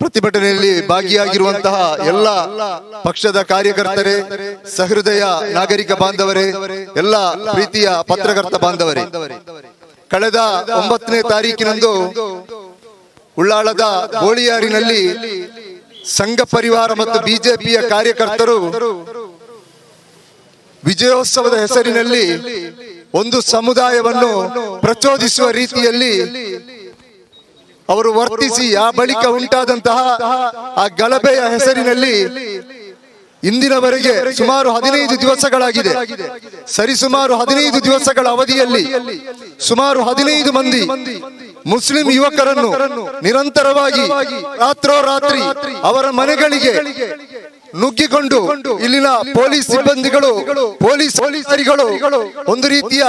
ಪ್ರತಿಭಟನೆಯಲ್ಲಿ ಭಾಗಿಯಾಗಿರುವಂತಹ ಎಲ್ಲ ಪಕ್ಷದ ಕಾರ್ಯಕರ್ತರೇ, ಸಹೃದಯ ನಾಗರಿಕ ಬಾಂಧವರೇ, ಎಲ್ಲ ಪ್ರೀತಿಯ ಪತ್ರಕರ್ತ ಬಾಂಧವರೇ. ಕಳೆದ ಒಂಬತ್ತನೇ ತಾರೀಕಿನಂದು ಉಳ್ಳಾಳದ ಗೋಳಿಯಾರಿನಲ್ಲಿ ಸಂಘ ಪರಿವಾರ ಮತ್ತು ಬಿಜೆಪಿಯ ಕಾರ್ಯಕರ್ತರು ವಿಜಯೋತ್ಸವದ ಹೆಸರಿನಲ್ಲಿ ಒಂದು ಸಮುದಾಯವನ್ನು ಪ್ರಚೋದಿಸುವ ರೀತಿಯಲ್ಲಿ ಅವರು ವರ್ತಿಸಿ ಆ ಬಳಿಕ ಉಂಟಾದಂತಹ ಆ ಗಲಭೆಯ ಹೆಸರಿನಲ್ಲಿ ಇಂದಿನವರೆಗೆ ಸುಮಾರು ಹದಿನೈದು ದಿವಸಗಳಾಗಿದೆ. ಸರಿಸುಮಾರು ಹದಿನೈದು ದಿವಸಗಳ ಅವಧಿಯಲ್ಲಿ ಸುಮಾರು ಹದಿನೈದು ಮಂದಿ ಮುಸ್ಲಿಂ ಯುವಕರನ್ನು ನಿರಂತರವಾಗಿ ರಾತ್ರೋರಾತ್ರಿ ಅವರ ಮನೆಗಳಿಗೆ ನುಗ್ಗಿಕೊಂಡು ಇಲ್ಲಿನ ಪೊಲೀಸ್ ಸಿಬ್ಬಂದಿಗಳು ಪೊಲೀಸ್ ಪೊಲೀಸರಿಗಳು ಒಂದು ರೀತಿಯ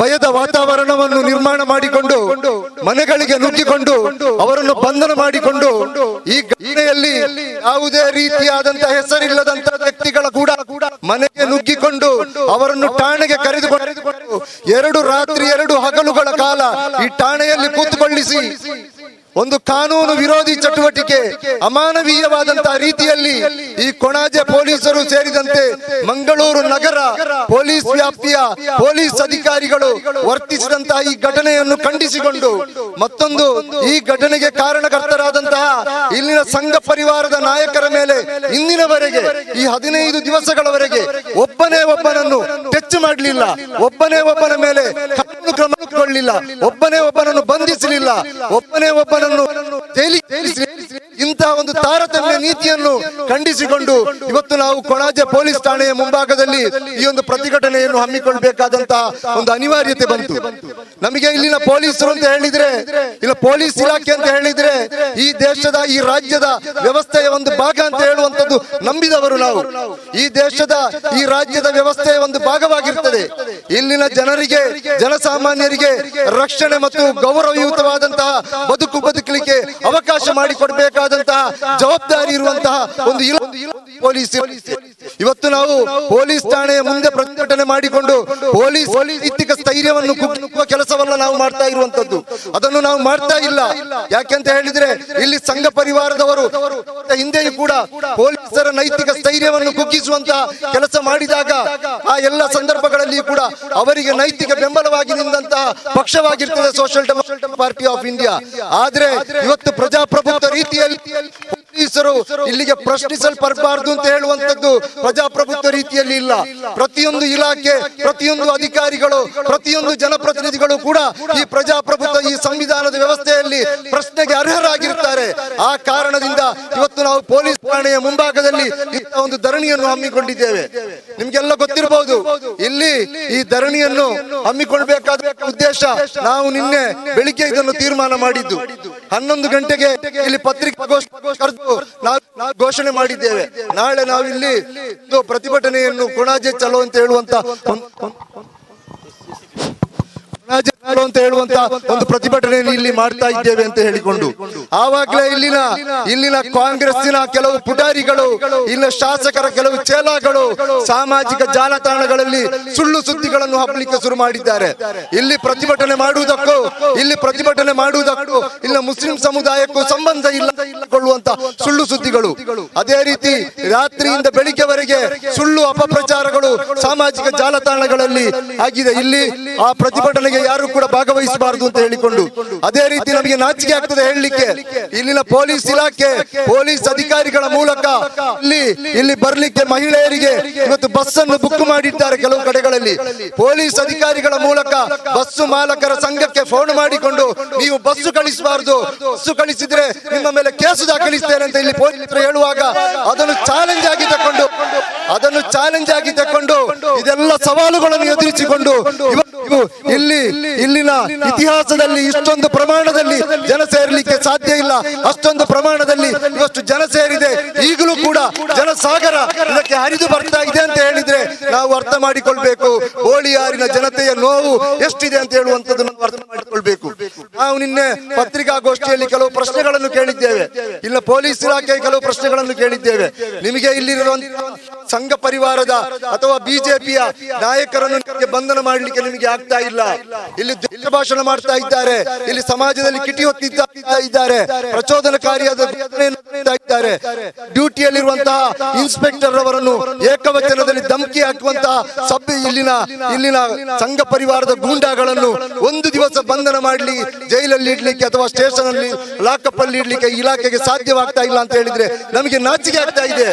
ಭಯದ ವಾತಾವರಣವನ್ನು ನಿರ್ಮಾಣ ಮಾಡಿಕೊಂಡು ಮನೆಗಳಿಗೆ ನುಗ್ಗಿಕೊಂಡು ಅವರನ್ನು ಬಂಧನ ಮಾಡಿಕೊಂಡು ಈ ಘಟನೆಯಲ್ಲಿ ಯಾವುದೇ ರೀತಿಯಾದಂತಹ ಹೆಸರಿಲ್ಲದಂತಹ ವ್ಯಕ್ತಿಗಳ ಕೂಡ ಮನೆಗೆ ನುಗ್ಗಿಕೊಂಡು ಅವರನ್ನು ಠಾಣೆಗೆ ಕರೆದುಕೊಂಡು ಎರಡು ರಾತ್ರಿ ಎರಡು ಹಗಲುಗಳ ಕಾಲ ಈ ಠಾಣೆಯಲ್ಲಿ ಕೂತ್ಕೊಳ್ಳಿಸಿ. ಒಂದು ಕಾನೂನು ವಿರೋಧಿ ಚಟುವಟಿಕೆ, ಅಮಾನವೀಯವಾದಂತಹ ರೀತಿಯಲ್ಲಿ ಈ ಕೊಣಾಜೆ ಪೊಲೀಸರು ಸೇರಿದಂತೆ ಮಂಗಳೂರು ನಗರ ಪೊಲೀಸ್ ವ್ಯಾಪ್ತಿಯ ಪೊಲೀಸ್ ಅಧಿಕಾರಿಗಳು ವರ್ತಿಸಿದಂತಹ ಈ ಘಟನೆಯನ್ನು ಖಂಡಿಸಿಕೊಂಡು ಮತ್ತೊಂದು ಈ ಘಟನೆಗೆ ಕಾರಣಕರ್ತರಾದಂತಹ ಇಲ್ಲಿನ ಸಂಘ ಪರಿವಾರದ ನಾಯಕರ ಮೇಲೆ ಇಂದಿನವರೆಗೆ ಈ ಹದಿನೈದು ದಿವಸಗಳವರೆಗೆ ಒಬ್ಬನೇ ಒಬ್ಬನನ್ನು ಟಚ್ ಮಾಡಲಿಲ್ಲ. ಒಬ್ಬನೇ ಒಬ್ಬನ ಮೇಲೆ ಕ್ರಮ ಒಬ್ಬನೇ ಒಬ್ಬನನ್ನು ಬಂಧಿಸಲಿಲ್ಲ. ಒಬ್ಬನೇ ಒಬ್ಬನನ್ನು. ಇಂತಹ ಒಂದು ತಾರತಮ್ಯ ನೀತಿಯನ್ನು ಖಂಡಿಸಿಕೊಂಡು ಇವತ್ತು ನಾವು ಕೊಣಾಜೆ ಪೊಲೀಸ್ ಠಾಣೆಯ ಮುಂಭಾಗದಲ್ಲಿ ಈ ಒಂದು ಪ್ರತಿಭಟನೆಯನ್ನು ಹಮ್ಮಿಕೊಳ್ಬೇಕಾದಂತಹ ಒಂದು ಅನಿವಾರ್ಯತೆ ಬಂತು. ನಮಗೆ ಇಲ್ಲಿನ ಪೊಲೀಸರು ಅಂತ ಹೇಳಿದ್ರೆ, ಇಲ್ಲ ಪೊಲೀಸ್ ಇಲಾಖೆ ಅಂತ ಹೇಳಿದ್ರೆ, ಈ ದೇಶದ, ಈ ರಾಜ್ಯದ ವ್ಯವಸ್ಥೆಯ ಒಂದು ಭಾಗ ಅಂತ ಹೇಳುವಂತದ್ದು ನಂಬಿದವರು ನಾವು. ಈ ದೇಶದ, ಈ ರಾಜ್ಯದ ವ್ಯವಸ್ಥೆಯ ಒಂದು ಭಾಗವಾಗಿರ್ತದೆ. ಇಲ್ಲಿನ ಜನರಿಗೆ, ಜನಸಾಮಾನ್ಯರಿಗೆ ರಕ್ಷಣೆ ಮತ್ತು ಗೌರವಯುತವಾದಂತಹ ಬದುಕು ಬದುಕಲಿಕ್ಕೆ ಅವಕಾಶ ಮಾಡಿಕೊಡ್ಬೇಕಾದಂತಹ ಜವಾಬ್ದಾರಿ ಇರುವಂತಹ ಒಂದು ಪೊಲೀಸ್ ಇವತ್ತು ನಾವು ಪೊಲೀಸ್ ಠಾಣೆಯ ಮುಂದೆ ಪ್ರತಿಭಟನೆ ಮಾಡಿಕೊಂಡು ಪೊಲೀಸ್ ಇತ್ತಿಕ ಸ್ಥೈರ್ಯವನ್ನು ಕುಗ್ಗಿಸುವ ಕೆಲಸವನ್ನ ನಾವು ಮಾಡ್ತಾ ಇರುವಂತದ್ದು ಅದನ್ನು ನಾವು ಮಾಡ್ತಾ ಇಲ್ಲ. ಯಾಕೆಂತ ಹೇಳಿದ್ರೆ ಇಲ್ಲಿ ಸಂಘ ಪರಿವಾರದವರು ಹಿಂದೆಯೂ ಕೂಡ ಪೊಲೀಸರ ನೈತಿಕ ಸ್ಥೈರ್ಯವನ್ನು ಕುಗ್ಗಿಸುವಂತಹ ಕೆಲಸ ಮಾಡಿದಾಗ ಆ ಎಲ್ಲ ಸಂದರ್ಭಗಳಲ್ಲಿ ಕೂಡ ಅವರಿಗೆ ನೈತಿಕ ಬೆಂಬಲವಾಗಿ ನಿಂತಹ ಪಕ್ಷವಾಗಿರ್ತದೆ Social Democratic Party of India ಆದ್ರೆ ಇವತ್ತು ಪ್ರಜಾಪ್ರಭುತ್ವ ರೀತಿಯಲ್ಲಿ ಪೊಲೀಸರು ಇಲ್ಲಿಗೆ ಪ್ರಶ್ನಿಸಲ್ಪಡಬಾರದು ಅಂತ ಹೇಳುವಂತದ್ದು ಪ್ರಜಾಪ್ರಭುತ್ವ ರೀತಿಯಲ್ಲಿ ಇಲ್ಲ. ಪ್ರತಿಯೊಂದು ಇಲಾಖೆ ಪ್ರತಿಯೊಂದು ಅಧಿಕಾರಿಗಳು ಪ್ರತಿಯೊಂದು ಜನಪ್ರತಿನಿಧಿಗಳು ಕೂಡ ಈ ಪ್ರಜಾಪ್ರಭುತ್ವ ಈ ಸಂವಿಧಾನದ ವ್ಯವಸ್ಥೆಯಲ್ಲಿ ಪ್ರಶ್ನೆಗೆ ಅರ್ಹರಾಗಿರುತ್ತಾರೆ ಆ ಕಾರಣದಿಂದ ಇವತ್ತು ನಾವು ಪೊಲೀಸ್ ಠಾಣೆಯ ಮುಂಭಾಗದಲ್ಲಿ ಒಂದು ಧರಣಿಯನ್ನು ಹಮ್ಮಿಕೊಂಡಿದ್ದೇವೆ. ನಿಮ್ಗೆಲ್ಲ ಗೊತ್ತಿರಬಹುದು ಇಲ್ಲಿ ಈ ಧರಣಿಯನ್ನು ಹಮ್ಮಿಕೊಳ್ಬೇಕಾದ ಉದ್ದೇಶ ನಾವು ನಿನ್ನೆ ಬೆಳಿಗ್ಗೆ ಇದನ್ನು ತೀರ್ಮಾನ ಮಾಡಿದ್ದು. ಹನ್ನೊಂದು ಗಂಟೆಗೆ ಇಲ್ಲಿ ಪತ್ರಿಕೆ ಕರೆದು ನಾವು ಘೋಷಣೆ ಮಾಡಿದ್ದೇವೆ. ನಾಳೆ ನಾವಿಲ್ಲಿ ಪ್ರತಿಭಟನೆಯನ್ನು ಕೊಣಾಜೆ ಚಲೋ ಅಂತ ಹೇಳುವಂತ ಅಂತ ಹೇಳುವಂತ ಒಂದು ಪ್ರತಿಭಟನೆಯನ್ನು ಇಲ್ಲಿ ಮಾಡ್ತಾ ಇದ್ದೇವೆ ಅಂತ ಹೇಳಿಕೊಂಡು. ಆವಾಗಲೇ ಇಲ್ಲಿನ ಇಲ್ಲಿನ ಕಾಂಗ್ರೆಸ್ಸಿನ ಕೆಲವು ಪುಟಾರಿಗಳು ಇಲ್ಲಿನ ಶಾಸಕರ ಕೆಲವು ಚೇಲಾಗಳು, ಸಾಮಾಜಿಕ ಜಾಲತಾಣಗಳಲ್ಲಿ ಸುಳ್ಳು ಸುದ್ದಿಗಳನ್ನು ಹಬ್ಬಲಿಕ್ಕೆ ಶುರು ಮಾಡಿದ್ದಾರೆ. ಇಲ್ಲಿ ಪ್ರತಿಭಟನೆ ಮಾಡುವುದಕ್ಕೂ, ಇಲ್ಲಿ ಪ್ರತಿಭಟನೆ ಮಾಡುವುದಕ್ಕೂ ಇಲ್ಲ ಮುಸ್ಲಿಂ ಸಮುದಾಯಕ್ಕೂ ಸಂಬಂಧ ಇಲ್ಲ ಕೊಳ್ಳುವಂತ ಸುಳ್ಳು ಸುದ್ದಿಗಳು. ಅದೇ ರೀತಿ ರಾತ್ರಿಯಿಂದ ಬೆಳಿಗ್ಗೆವರೆಗೆ ಸುಳ್ಳು ಅಪಪ್ರಚಾರಗಳು ಸಾಮಾಜಿಕ ಜಾಲತಾಣಗಳಲ್ಲಿ ಆಗಿದೆ. ಇಲ್ಲಿ ಆ ಪ್ರತಿಭಟನೆಗೆ ಯಾರು ಕೂಡ ಭಾಗವಹಿಸಬಾರದು ಅಂತ ಹೇಳಿಕೊಂಡು, ಅದೇ ರೀತಿ ನಮಗೆ ನಾಚಿಕೆ ಆಗ್ತದೆ ಹೇಳಲಿಕ್ಕೆ. ಇಲ್ಲಿನ ಪೊಲೀಸ್ ಇಲಾಖೆ, ಪೊಲೀಸ್ ಅಧಿಕಾರಿಗಳ ಮೂಲಕ ಇಲ್ಲಿ ಇಲ್ಲಿ ಬರ್ಲಿಕ್ಕೆ ಮಹಿಳೆಯರಿಗೆ ಇವತ್ತು ಬಸ್ ಅನ್ನು ಬುಕ್ ಮಾಡಿದ್ದಾರೆ ಕೆಲವು ಕಡೆಗಳಲ್ಲಿ. ಪೊಲೀಸ್ ಅಧಿಕಾರಿಗಳ ಮೂಲಕ ಬಸ್ಸು ಮಾಲಕರ ಸಂಘಕ್ಕೆ ಫೋನ್ ಮಾಡಿಕೊಂಡು, ನೀವು ಬಸ್ಸು ಕಳಿಸಬಾರದು, ಬಸ್ಸು ಕಳಿಸಿದ್ರೆ ನಿಮ್ಮ ಮೇಲೆ ಕೇಸು ದಾಖಲಿಸ್ತೇನೆ ಅಂತ ಇಲ್ಲಿ ಪೊಲೀಸರು ಹೇಳುವಾಗ ಅದನ್ನು ಚಾಲೆಂಜ್ ಆಗಿ ತಕೊಂಡು, ಅದನ್ನು ಚಾಲೆಂಜ್ ಆಗಿ ತಕೊಂಡು, ಇದೆಲ್ಲ ಸವಾಲುಗಳನ್ನು ಎದುರಿಸಿಕೊಂಡು ಇಲ್ಲಿ ಇಲ್ಲಿನ ಇತಿಹಾಸದಲ್ಲಿ ಇಷ್ಟೊಂದು ಪ್ರಮಾಣದಲ್ಲಿ ಜನ ಸೇರಲಿಕ್ಕೆ ಸಾಧ್ಯ ಇಲ್ಲ. ಅಷ್ಟೊಂದು ಪ್ರಮಾಣದಲ್ಲಿ ಇವಷ್ಟು ಜನ ಸೇರಿದೆ. ಈಗಲೂ ಕೂಡ ಜನಸಾಗರ ಇದಕ್ಕೆ ಹರಿದು ಬರ್ತಾ ಇದೆ ಅಂತ ಹೇಳಿದ್ರೆ ನಾವು ಅರ್ಥ ಮಾಡಿಕೊಳ್ಬೇಕು. ಹೋಳಿಯಾರಿನ ಜನತೆಯ ನೋವು ಎಷ್ಟಿದೆ ಅಂತ ಹೇಳುವಂತದ್ದು ನಾವು ಅರ್ಥ ಮಾಡಿಕೊಳ್ಬೇಕು. ನಾವು ನಿನ್ನೆ ಪತ್ರಿಕಾಗೋಷ್ಠಿಯಲ್ಲಿ ಕೆಲವು ಪ್ರಶ್ನೆಗಳನ್ನು ಕೇಳಿದ್ದೇವೆ. ಇಲ್ಲ ಪೊಲೀಸ್ ಇಲಾಖೆ ಕೆಲವು ಪ್ರಶ್ನೆಗಳನ್ನು ಕೇಳಿದ್ದೇವೆ. ನಿಮಗೆ ಇಲ್ಲಿರುವ ಸಂಘ ಪರಿವಾರದ ಅಥವಾ ಬಿಜೆಪಿಯ ನಾಯಕರನ್ನು ನಿಮಗೆ ಬಂಧನ ಮಾಡಲಿಕ್ಕೆ ನಿಮಗೆ ಆಗ್ತಾ ಇಲ್ಲ. ಇಲ್ಲಿ ದ್ವೇಷ ಭಾಷಣ ಮಾಡ್ತಾ ಇದ್ದಾರೆ. ಇಲ್ಲಿ ಸಮಾಜದಲ್ಲಿ ಕಿಟಿ ಇದ್ದಾರೆ. ಪ್ರಚೋದನಕಾರಿಯಾದ ಇದ್ದಾರೆ. ಡ್ಯೂಟಿಯಲ್ಲಿರುವಂತಹ ಇನ್ಸ್ಪೆಕ್ಟರ್ ಅವರನ್ನು ಏಕವಚನದಲ್ಲಿ ಧಮಕಿ ಹಾಕುವಂತಹ ಸಭೆ ಇಲ್ಲಿನ ಇಲ್ಲಿನ ಸಂಘ ಪರಿವಾರದ ಗೂಂಡಾಗಳನ್ನು ಒಂದು ದಿವಸ ಬಂಧನ ಮಾಡಲಿ. ಜೈಲಲ್ಲಿ ಇಡ್ಲಿಕ್ಕೆ ಅಥವಾ ಸ್ಟೇಷನ್ ಅಲ್ಲಿ ಲಾಕಪ್ ಅಲ್ಲಿ ಇಡ್ಲಿಕ್ಕೆ ಇಲಾಖೆಗೆ ಸಾಧ್ಯವಾಗ್ತಾ ಇಲ್ಲ ಅಂತ ಹೇಳಿದ್ರೆ ನಮಗೆ ನಾಚಿಕೆ ಆಗ್ತಾ ಇದೆ.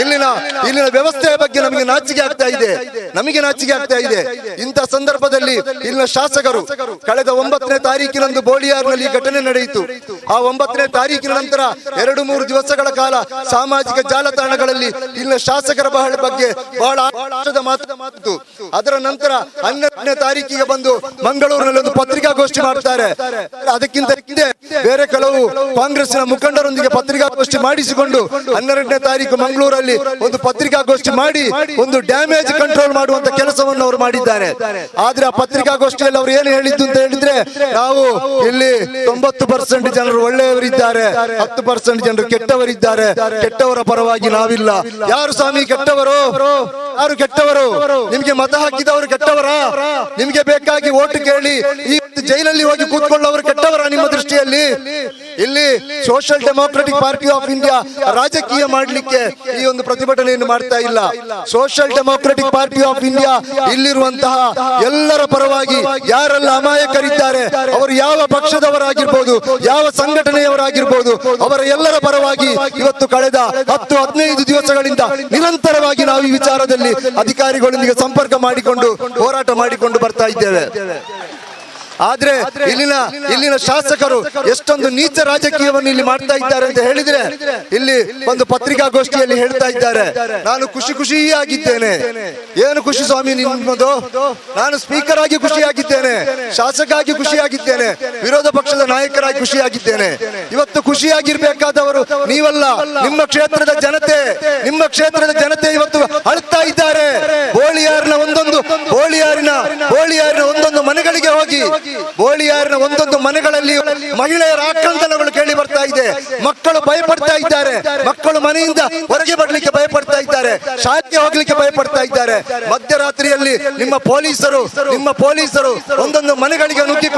ಇಲ್ಲಿನ ಇಲ್ಲಿನ ವ್ಯವಸ್ಥೆಯ ಬಗ್ಗೆ ನಮಗೆ ನಾಚಿಕೆ ಆಗ್ತಾ ಇದೆ. ನಮಗೆ ನಾಚಿಕೆ ಆಗ್ತಾ ಇದೆ. ಇಂಥ ಸಂದರ್ಭದಲ್ಲಿ ಇಲ್ಲಿನ ಶಾಸಕರು ಕಳೆದ ಒಂಬತ್ತನೇ ತಾರೀಕಿನಂದು ಬೋಳಿಯಾರ್ನಲ್ಲಿ ಘಟನೆ ನಡೆಯಿತು. ಆ ಒಂಬತ್ತನೇ ತಾರೀಕಿನ ನಂತರ ಎರಡು ಮೂರು ದಿವಸಗಳ ಕಾಲ ಸಾಮಾಜಿಕ ಜಾಲತಾಣಗಳಲ್ಲಿ ಇಲ್ಲಿನ ಶಾಸಕರ ಬಹಳ ಬಗ್ಗೆ ಬಹಳ ಆಶದ ಮಾತು ಮಾತು ಅದರ ನಂತರ ಹನ್ನೆರಡನೇ ತಾರೀಕಿಗೆ ಬಂದು ಮಂಗಳೂರಿನಲ್ಲಿ ಒಂದು ಪತ್ರಿಕಾಗೋಷ್ಠಿ ಮಾಡ್ತಾರೆ. ಅದಕ್ಕಿಂತ ಬೇರೆ ಕೆಲವು ಕಾಂಗ್ರೆಸ್ನ ಮುಖಂಡರೊಂದಿಗೆ ಪತ್ರಿಕಾಗೋಷ್ಠಿ ಮಾಡಿಸಿಕೊಂಡು ಹನ್ನೆರಡನೇ ತಾರೀಕು ಮಂಗಳೂರಲ್ಲಿ ಒಂದು ಪತ್ರಿಕಾಗೋಷ್ಠಿ ಮಾಡಿ ಒಂದು ಡ್ಯಾಮೇಜ್ ಕಂಟ್ರೋಲ್ ಮಾಡುವಂತ ಕೆಲಸವನ್ನು ಅವರು ಮಾಡಿದ್ದಾರೆ. ಆದ್ರೆ ಆ ಪತ್ರಿಕಾಗೋಷ್ಠಿಯಲ್ಲಿ ಅವರು ಏನು ಹೇಳಿದ್ದು ಅಂತ ಹೇಳಿದ್ರೆ ನಾವು ಇಲ್ಲಿ ತೊಂಬತ್ತು ಪರ್ಸೆಂಟ್ ಜನರು ಒಳ್ಳೆಯವರಿದ್ದಾರೆ, ಹತ್ತು ಪರ್ಸೆಂಟ್ ಜನರು ಕೆಟ್ಟವರಿದ್ದಾರೆ. ಕೆಟ್ಟವರ ಪರವಾಗಿ ನಾವಿಲ್ಲ. ಯಾರು ಸ್ವಾಮಿ ಕೆಟ್ಟವರು? ಯಾರು ಕೆಟ್ಟವರು? ನಿಮ್ಗೆ ಮತ ಹಾಕಿದವರು ಕೆಟ್ಟವರ? ನಿಮ್ಗೆ ಬೇಕಾಗಿ ಓಟು ಕೇಳಿ ಈ ಜೈಲಲ್ಲಿ ಹೋಗಿ ಕೂತ್ಕೊಳ್ಳೋರು ಕೆಟ್ಟವರ ನಿಮ್ಮ ದೃಷ್ಟಿಯಲ್ಲಿ? ಇಲ್ಲಿ Social Democratic Party of India ರಾಜಕೀಯ ಮಾಡಲಿಕ್ಕೆ ಈ ಒಂದು ಪ್ರತಿಭಟನೆಯನ್ನು ಮಾಡ್ತಾ ಇಲ್ಲ. Social Democratic Party of India ಇಲ್ಲಿರುವಂತಹ ಎಲ್ಲರ ಪರವಾಗಿ ಯಾರೆಲ್ಲ ಅಮಾಯಕರಿದ್ದಾರೆ, ಅವರು ಯಾವ ಪಕ್ಷದವರಾಗಿರ್ಬೋದು, ಯಾವ ಸಂಘಟನೆಯವರಾಗಿರ್ಬೋದು, ಅವರ ಎಲ್ಲರ ಪರವಾಗಿ ಇವತ್ತು ಕಳೆದ ಹತ್ತು, ಹದಿನೈದು ದಿವಸಗಳಿಂದ ನಿರಂತರವಾಗಿ ನಾವು ಈ ವಿಚಾರದಲ್ಲಿ ಅಧಿಕಾರಿಗಳೊಂದಿಗೆ ಸಂಪರ್ಕ ಮಾಡಿಕೊಂಡು ಹೋರಾಟ ಮಾಡಿಕೊಂಡು ಬರ್ತಾ ಇದ್ದೇವೆ. ಆದ್ರೆ ಇಲ್ಲಿನ ಇಲ್ಲಿನ ಶಾಸಕರು ಎಷ್ಟೊಂದು ನೀಚ ರಾಜಕೀಯವನ್ನು ಇಲ್ಲಿ ಮಾಡ್ತಾ ಇದ್ದಾರೆ ಅಂತ ಹೇಳಿದ್ರೆ ಇಲ್ಲಿ ಒಂದು ಪತ್ರಿಕಾಗೋಷ್ಠಿಯಲ್ಲಿ ಹೇಳ್ತಾ ಇದ್ದಾರೆ. ನಾನು ಖುಷಿ ಖುಷಿಯಾಗಿದ್ದೇನೆ. ಏನು ಖುಷಿ ಸ್ವಾಮಿ ನಿಮ್ಮದು? ನಾನು ಸ್ಪೀಕರ್ ಆಗಿ ಖುಷಿಯಾಗಿದ್ದೇನೆ ಶಾಸಕ ಆಗಿ ಖುಷಿಯಾಗಿದ್ದೇನೆ. ವಿರೋಧ ಪಕ್ಷದ ನಾಯಕರಾಗಿ ಖುಷಿಯಾಗಿದ್ದೇನೆ. ಇವತ್ತು ಖುಷಿಯಾಗಿರ್ಬೇಕಾದವರು ನೀವಲ್ಲ. ನಿಮ್ಮ ಕ್ಷೇತ್ರದ ಜನತೆ. ನಿಮ್ಮ ಕ್ಷೇತ್ರದ ಜನತೆ ಇವತ್ತು ಅಳ್ತಾ ಇದ್ದಾರೆ. ಬೋಳಿಯಾರಿನ ಒಂದೊಂದು. ಹೋಳಿಯಾರಿನ ಬೋಳಿಯಾರಿನ ಒಂದೊಂದು ಮನೆಗಳಿಗೆ ಹೋಗಿ. ಬೋಳಿಯಾರಿನ ಒಂದೊಂದು ಮನೆಗಳಲ್ಲಿ ಮಹಿಳೆಯರ ಆಕ್ರಂದನಗಳು ಕೇಳಿ ಬರ್ತಾ ಇದೆ. ಮಕ್ಕಳು ಭಯಪಡ್ತಾ ಇದ್ದಾರೆ. ಮಕ್ಕಳು ಮನೆಯಿಂದ ಹೊರಗೆ ಬರ್ಲಿಕ್ಕೆ ಭಯಪಡ್ತಾ ಇದ್ದಾರೆ. ಶಾಲೆಗೆ ಹೋಗ್ಲಿಕ್ಕೆ ಭಯಪಡ್ತಾ ಇದ್ದಾರೆ. ಮಧ್ಯರಾತ್ರಿಯಲ್ಲಿ ನಿಮ್ಮ ಪೊಲೀಸರು ನಿಮ್ಮ ಪೊಲೀಸರು ಒಂದೊಂದು ಮನೆಗಳಿಗೆ ನುಗ್ಗಿಕೊಂಡು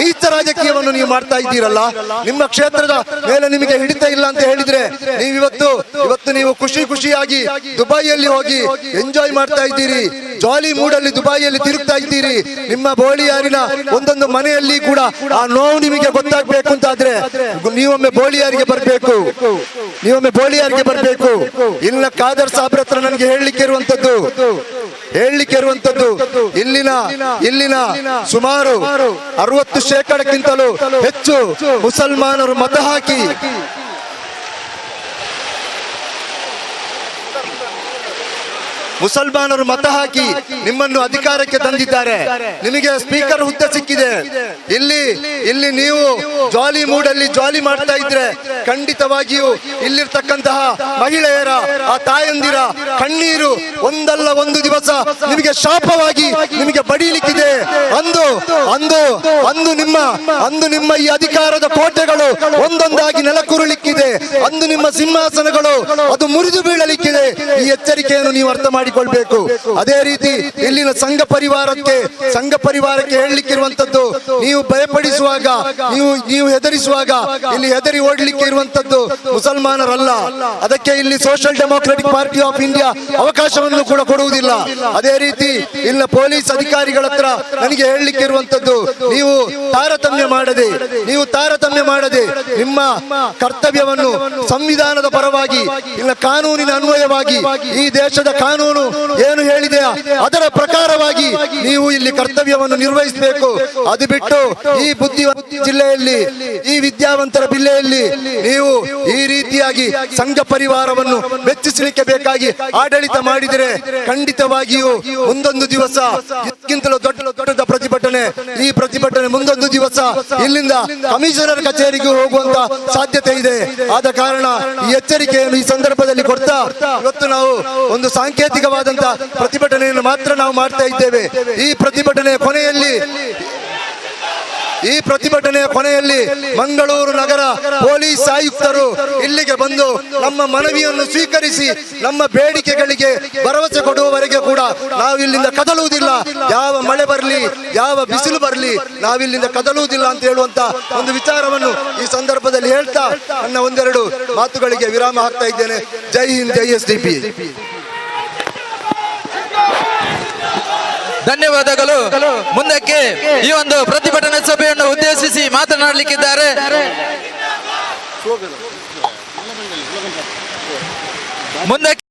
ನೀಚ ರಾಜಕೀಯವನ್ನು ನೀವು ಮಾಡ್ತಾ ಇದ್ದೀರಲ್ಲ, ನಿಮ್ಮ ಕ್ಷೇತ್ರದ ಮೇಲೆ ನಿಮಗೆ ಹಿಡಿತ ಇಲ್ಲ ಅಂತ ಹೇಳಿದ್ರೆ ನೀವು ಇವತ್ತು ಇವತ್ತು ನೀವು ಖುಷಿ ಖುಷಿಯಾಗಿ ದುಬೈಯಲ್ಲಿ ಹೋಗಿ ಎಂಜಾಯ್ ಮಾಡ್ತಾ ಇದ್ದೀರಿ ಜಾಲಿ ಮೂಡಲ್ಲಿ ದುಬೈಯಲ್ಲಿ ತಿರುಗ್ತಾ ಇದ್ದೀರಿ, ನಿಮ್ಮ ಬೋಳಿಯಾರಿನ ಒಂದೊಂದು ಮನೆಯಲ್ಲಿ ಕೂಡ ಆ ನೋವು ನಿಮಗೆ ಗೊತ್ತಾಗ್ಬೇಕು ಅಂತಾದ್ರೆ ನೀವೊಮ್ಮೆ ಬೋಳಿಯಾರಿಗೆ ಬರಬೇಕು, ನೀವೊಮ್ಮೆ ಬೋಳಿಯಾರಿಗೆ ಬರಬೇಕು. ಇಲ್ಲ ಖಾದರ್ ಸಾಬ್ರ ಹತ್ರ ನನಗೆ ಹೇಳಲಿಕ್ಕೆ ಇರುವಂತದ್ದು ಹೇಳಲಿಕ್ಕೆ ಇರುವಂತದ್ದು, ಇಲ್ಲಿನ ಇಲ್ಲಿನ ಸುಮಾರು ಅರವತ್ತು ಶೇಕಡಕ್ಕಿಂತಲೂ ಹೆಚ್ಚು ಮುಸಲ್ಮಾನರು ಮತ ಹಾಕಿ ಮುಸಲ್ಮಾನರು ಮತ ಹಾಕಿ ನಿಮ್ಮನ್ನು ಅಧಿಕಾರಕ್ಕೆ ತಂದಿದ್ದಾರೆ. ನಿಮಗೆ ಸ್ಪೀಕರ್ ಹುದ್ದೆ ಸಿಕ್ಕಿದೆ. ಇಲ್ಲಿ ಇಲ್ಲಿ ನೀವು ಜಾಲಿ ಮೂಡಲ್ಲಿ ಜಾಲಿ ಮಾಡ್ತಾ ಇದ್ರೆ ಖಂಡಿತವಾಗಿಯೂ ಇಲ್ಲಿರ್ತಕ್ಕಂತಹ ಮಹಿಳೆಯರ, ಆ ತಾಯಂದಿರ ಕಣ್ಣೀರು ಒಂದಲ್ಲ ಒಂದು ದಿವಸ ನಿಮಗೆ ಶಾಪವಾಗಿ ನಿಮಗೆ ಬಡೀಲಿಕ್ಕಿದೆ. ಅಂದು ಅಂದು ಅಂದು ನಿಮ್ಮ ಅಂದು ನಿಮ್ಮ ಈ ಅಧಿಕಾರದ ಕೋಟೆಗಳು ಒಂದೊಂದಾಗಿ ನೆಲಕುರುಳಿಕ್ಕಿದೆ. ಅಂದು ನಿಮ್ಮ ಸಿಂಹಾಸನಗಳು ಅದು ಮುರಿದು ಬೀಳಲಿಕ್ಕಿದೆ. ಈ ಎಚ್ಚರಿಕೆಯನ್ನು ನೀವು ಅರ್ಥ ಮಾಡಿಕೊಳ್ಬೇಕು. ಅದೇ ರೀತಿ ಇಲ್ಲಿನ ಸಂಘ ಪರಿವಾರಕ್ಕೆ ಸಂಘ ಪರಿವಾರಕ್ಕೆ ಹೇಳಲಿಕ್ಕಿರುವಂತದ್ದು ನೀವು ಭಯಪಡಿಸುವಾಗ, ನೀವು ನೀವು ಹೆದರಿಸುವಾಗ, ಇಲ್ಲಿ ಹೆದರಿ ಓಡಲಿಕ್ಕೆ ಇರುವಂತದ್ದು ಮುಸಲ್ಮಾನರಲ್ಲ. ಅದಕ್ಕೆ ಇಲ್ಲಿ social democratic party of India ಅವಕಾಶವನ್ನು ಕೂಡ ಕೊಡುವುದಿಲ್ಲ. ಅದೇ ರೀತಿ ಇಲ್ಲಿನ ಪೊಲೀಸ್ ಅಧಿಕಾರಿಗಳ ಹತ್ರ ನನಗೆ ಹೇಳಲಿಕ್ಕೆ ಇರುವಂತದ್ದು ನೀವು ತಾರತಮ್ಯ ಮಾಡದೆ, ನೀವು ತಾರತಮ್ಯ ಮಾಡದೆ ನಿಮ್ಮ ಕರ್ತವ್ಯವನ್ನು ಸಂವಿಧಾನದ ಪರವಾಗಿ, ಇಲ್ಲ ಕಾನೂನಿನ ಅನ್ವಯವಾಗಿ ಈ ದೇಶದ ಕಾನೂನು ಏನು ಹೇಳಿದೆ? ಅದರ ಪ್ರಕಾರವಾಗಿ ನೀವು ಇಲ್ಲಿ ಕರ್ತವ್ಯವನ್ನು ನಿರ್ವಹಿಸಬೇಕು. ಅದು ಬಿಟ್ಟು ಈ ಬುದ್ಧಿವಂತ ಜಿಲ್ಲೆಯಲ್ಲಿ, ಈ ವಿದ್ಯಾವಂತರ ಜಿಲ್ಲೆಯಲ್ಲಿ ನೀವು ಈ ರೀತಿಯಾಗಿ ಸಂಘ ಪರಿವಾರವನ್ನು ಮೆಚ್ಚಿಸಲಿಕ್ಕೆ ಬೇಕಾಗಿ ಆಡಳಿತ ಮಾಡಿದರೆ ಖಂಡಿತವಾಗಿಯೂ ಒಂದೊಂದು ದಿವಸ ಇದಕ್ಕಿಂತಲೂ ದೊಡ್ಡ ದೊಡ್ಡ ಪ್ರತಿಭಟನೆ, ಈ ಪ್ರತಿಭಟನೆ ಮುಂದೊಂದು ದಿವಸ ಇಲ್ಲಿಂದ ಕಮಿಷನರ್ ಕಚೇರಿಗೆ ಹೋಗುವಂತ ಸಾಧ್ಯತೆ ಇದೆ. ಆದ ಕಾರಣ ಈ ಎಚ್ಚರಿಕೆಯನ್ನು ಈ ಸಂದರ್ಭದಲ್ಲಿ ಕೊಡ್ತಾ ಇವತ್ತು ನಾವು ಒಂದು ಸಾಂಕೇತಿಕವಾದಂತಹ ಪ್ರತಿಭಟನೆಯನ್ನು ಮಾತ್ರ ನಾವು ಮಾಡ್ತಾ ಇದ್ದೇವೆ. ಈ ಪ್ರತಿಭಟನೆಯ ಕೊನೆಯಲ್ಲಿ ಈ ಪ್ರತಿಭಟನೆಯ ಕೊನೆಯಲ್ಲಿ ಮಂಗಳೂರು ನಗರ ಪೊಲೀಸ್ ಆಯುಕ್ತರು ಇಲ್ಲಿಗೆ ಬಂದು ನಮ್ಮ ಮನವಿಯನ್ನು ಸ್ವೀಕರಿಸಿ ನಮ್ಮ ಬೇಡಿಕೆಗಳಿಗೆ ಭರವಸೆ ಕೊಡುವವರೆಗೆ ಕೂಡ ನಾವು ಇಲ್ಲಿಂದ ಕದಲುವುದಿಲ್ಲ. ಯಾವ ಮಳೆ ಬರಲಿ, ಯಾವ ಬಿಸಿಲು ಬರಲಿ ನಾವಿಲ್ಲಿಂದ ಕದಲುವುದಿಲ್ಲ ಅಂತ ಹೇಳುವಂತ ಒಂದು ವಿಚಾರವನ್ನು ಈ ಸಂದರ್ಭದಲ್ಲಿ ಹೇಳ್ತಾ ನನ್ನ ಒಂದೆರಡು ಮಾತುಗಳಿಗೆ ವಿರಾಮ ಹಾಕ್ತಾ ಇದ್ದೇನೆ. ಜೈ ಹಿಂದ್, ಜೈ ಎಸ್ ಡಿ ಪಿ. ಧನ್ಯವಾದಗಳು. ಮುಂದಕ್ಕೆ ಈ ಒಂದು ಪ್ರತಿಭಟನಾ ಸಭೆಯನ್ನು ಉದ್ದೇಶಿಸಿ ಮಾತನಾಡಲಿಕ್ಕಿದ್ದಾರೆ. ಮುಂದಕ್ಕೆ